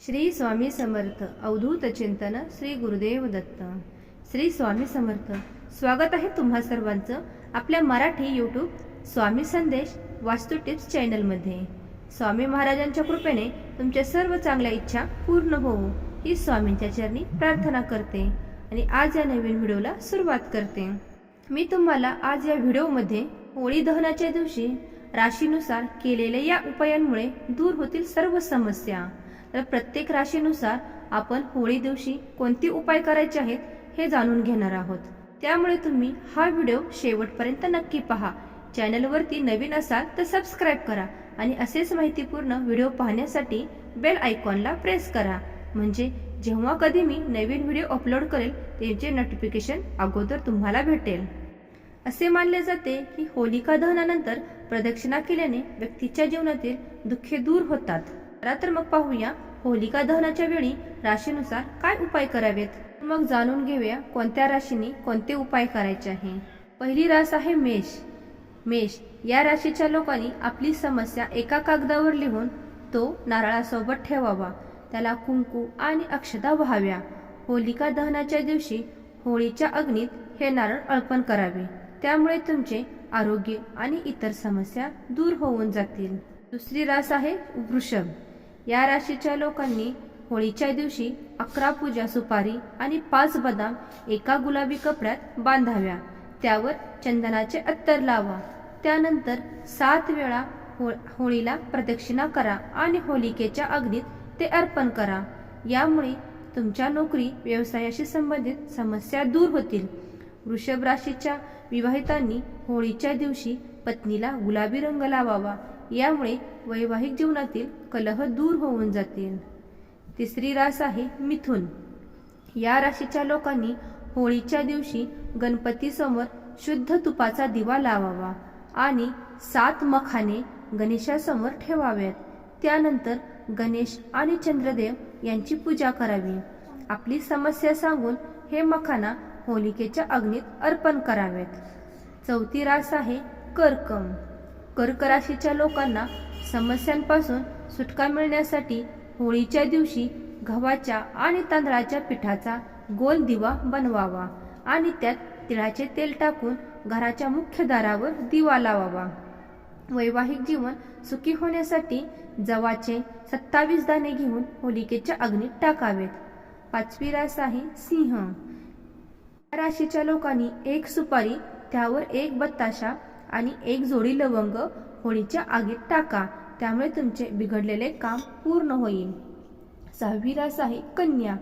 श्री स्वामी समर्थ अवधूत चिंतन श्री गुरुदेव दत्त. श्री स्वामी समर्थ स्वागत आहे तुम्हा सर्वांचं आपल्या मराठी यूट्यूब स्वामी संदेश वास्तू टिप्स चॅनलमध्ये स्वामी महाराजांच्या कृपेने तुमच्या सर्व चांगल्या इच्छा पूर्ण होवो ही स्वामींच्या चरणी प्रार्थना करते आणि आज या नवीन व्हिडिओला सुरुवात करते. मी तुम्हाला आज या व्हिडिओमध्ये होळी दहनाच्या दिवशी राशीनुसार केलेल्या या उपायांमुळे दूर होतील सर्व समस्या. तर प्रत्येक राशीनुसार आपण होळी दिवशी कोणते उपाय करायचे आहेत हे जाणून घेणार आहोत. त्यामुळे तुम्ही हा व्हिडिओ शेवटपर्यंत नक्की पहा. चॅनलवरती नवीन असाल तर सबस्क्राईब करा आणि असेच माहितीपूर्ण व्हिडिओ पाहण्यासाठी बेल आयकॉनला प्रेस करा. म्हणजे जेव्हा कधी मी नवीन व्हिडिओ अपलोड करेल त्याचे नोटिफिकेशन अगोदर तुम्हाला भेटेल. असे मानले जाते की होलिका दहनानंतर प्रदक्षिणा केल्याने व्यक्तीच्या जीवनातील दुःखे दूर होतात. चला तर मग पाहूया होलिका दहनाच्या वेळी राशीनुसार काय उपाय करावेत. मग जाणून घेऊया कोणत्या राशीने कोणते उपाय करायचे आहे. पहिली रास आहे मेष. मेष या राशीच्या लोकांनी आपली समस्या एका कागदावर लिहून तो नारळासोबत ठेवावा. त्याला कुंकू आणि अक्षता व्हाव्या. होलिका दहनाच्या दिवशी होळीच्या अग्नीत हे नारळ अर्पण करावे. त्यामुळे तुमचे आरोग्य आणि इतर समस्या दूर होऊन जातील. दुसरी रास आहे वृषभ. या राशीच्या लोकांनी होळीच्या दिवशी अकरा पूजा सुपारी आणि पाच बदाम एका गुलाबी कपड्यात बांधाव्या. त्यावर चंदनाचे अत्तर लावा. त्यानंतर सात वेळा हो होळीला प्रदक्षिणा करा आणि होलिकेच्या अग्नीत ते अर्पण करा. यामुळे तुमच्या नोकरी व्यवसायाशी संबंधित समस्या दूर होतील. वृषभ राशीच्या विवाहितांनी होळीच्या दिवशी पत्नीला गुलाबी रंग लावावा. यामुळे वैवाहिक जीवनातील कलह दूर होऊन जातील. तिसरी रास आहे मिथुन. या राशीच्या लोकांनी होळीच्या दिवशी गणपतीसमोर शुद्ध तुपाचा दिवा लावावा आणि सात मखाने गणेशासमोर ठेवाव्यात. त्यानंतर गणेश आणि चंद्रदेव यांची पूजा करावी. आपली समस्या सांगून हे मखाना होलिकेच्या अग्नीत अर्पण करावेत चौथी रास आहे कर्कम. कर्क राशीच्या लोकांना समस्यांपासून सुटका मिळण्यासाठी होळीच्या दिवशी गव्हाच्या आणि तांदळाच्या पिठाचा गोल दिवा बनवावा आणि त्यात तिळाचे तेल टाकून घराच्या मुख्य दारावर दिवा लावावा. वैवाहिक जीवन सुखी होण्यासाठी जवाचे सत्तावीस दाणे घेऊन होलिकेच्या अग्नीत टाकावेत. पाचवी रास आहे सिंह. या राशीच्या लोकांनी एक सुपारी त्यावर एक बत्ताशा आणि एक जोडी लवंग होळीच्या आगीत टाका. त्यामुळे तुमचे बिघडलेले काम पूर्ण होईल. सहावी रास आहे कन्या.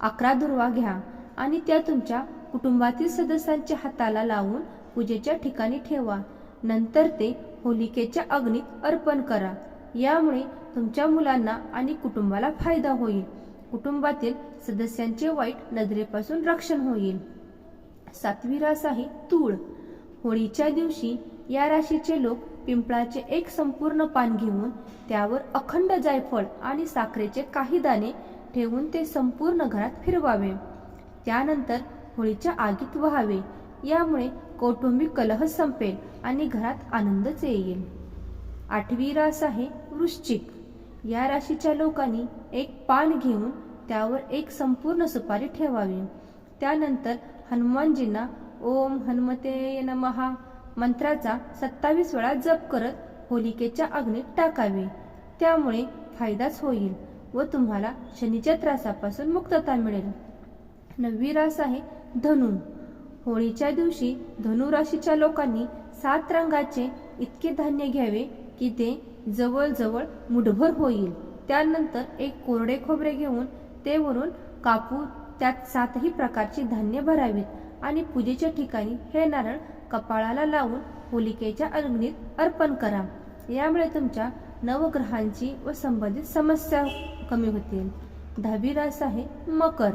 अकरा दुर्वा घ्या आणि त्या तुमच्या कुटुंबातील सदस्यांच्या हाताला लावून पूजेच्या ठिकाणी ठेवा. नंतर ते होलिकेच्या अग्नीत अर्पण करा. यामुळे तुमच्या मुलांना आणि कुटुंबाला फायदा होईल. कुटुंबातील सदस्यांचे वाईट नजरेपासून रक्षण होईल. सातवी रास आहे तूळ. होळीच्या दिवशी या राशीचे लोक पिंपळाचे एक संपूर्ण पान घेऊन त्यावर अखंड जायफळ आणि साखरेचे काही दाणे ठेवून ते संपूर्ण घरात फिरवावे. त्यानंतर होळीच्या आगीत व्हावे. यामुळे कौटुंबिक कलह संपेल आणि घरात आनंदच येईल. आठवी रास आहे वृश्चिक. या राशीच्या लोकांनी एक पान घेऊन त्यावर एक संपूर्ण सुपारी ठेवावी. त्यानंतर हनुमानजींना ओम हनुमते नमहा मंत्राचा सत्तावीस वेळा जप करत होलिकेच्या अग्नीत टाकावे. त्यामुळे फायदाच होईल व तुम्हाला शनीच्या त्रासापासून मुक्तता मिळेल. नववी रास आहे धनु. होळीच्या दिवशी धनु राशीच्या लोकांनी सात रंगाचे इतके धान्य घ्यावे की ते जवळजवळ मुठभर होईल. त्यानंतर एक कोरडे खोबरे घेऊन ते वरून कापून त्यात सातही प्रकारची धान्य भरावीत. आणि पूजेच्या ठिकाणी हे नारळ कपाळाला लावून होलिकेच्या अग्नीत अर्पण करा. यामुळे तुमच्या नवग्रहांची व संबंधित समस्या कमी होतील. दहावी रास आहे मकर.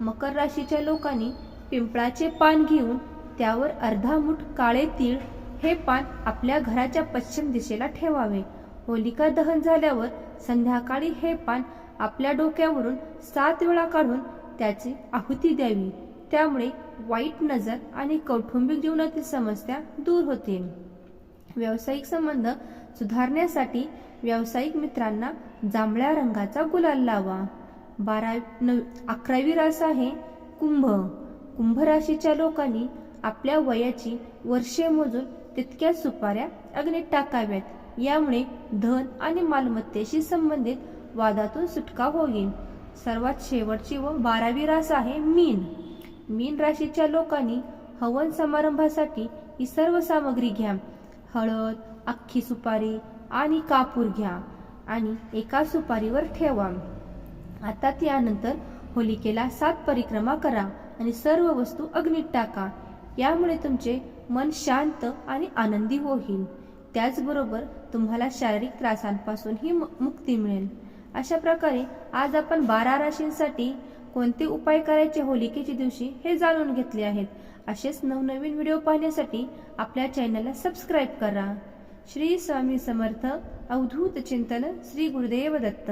मकर राशीच्या लोकांनी पिंपळाचे पान घेऊन त्यावर अर्धा मुठ काळे तीळ हे पान आपल्या घराच्या पश्चिम दिशेला ठेवावे. होलिका दहन झाल्यावर संध्याकाळी हे पान आपल्या डोक्यावरून सात वेळा काढून त्याची आहुती द्यावी. त्यामुळे वाईट नजर आणि कौटुंबिक जीवनातील समस्या दूर होतील. व्यावसायिक संबंध सुधारण्यासाठी व्यावसायिक मित्रांना जांभळ्या रंगाचा गुलाल लावा. बारा नव अकरावी रास आहे कुंभ. कुंभ राशीच्या लोकांनी आपल्या वयाची वर्षे मोजून तितक्याच सुपाऱ्या अग्नीत टाकाव्यात. यामुळे धन आणि मालमत्तेशी संबंधित वादातून सुटका होईल. सर्वात शेवटची व बारावी रास आहे मीन. मीन राशीच्या लोकांनी हवन समारंभासाठी ही सर्व सामग्री घ्या. हळद अख्खी सुपारी आणि कापूर घ्या आणि एका सुपारीवर ठेवा. आता त्यानंतर होलिकेला सात परिक्रमा करा आणि सर्व वस्तू अग्नीत टाका. यामुळे तुमचे मन शांत आणि आनंदी होईल. त्याचबरोबर तुम्हाला शारीरिक त्रासांपासूनही मु- मुक्ती मिळेल. अशा प्रकारे आज आपण बारा राशींसाठी कोणते उपाय करायचे होलिकेच्या दिवशी हे जाणून घेतले आहेत. असेच नवनवीन व्हिडिओ पाहण्यासाठी आपल्या चॅनलला सबस्क्राईब करा. श्री स्वामी समर्थ अवधूत चिंतन श्री गुरुदेव दत्त.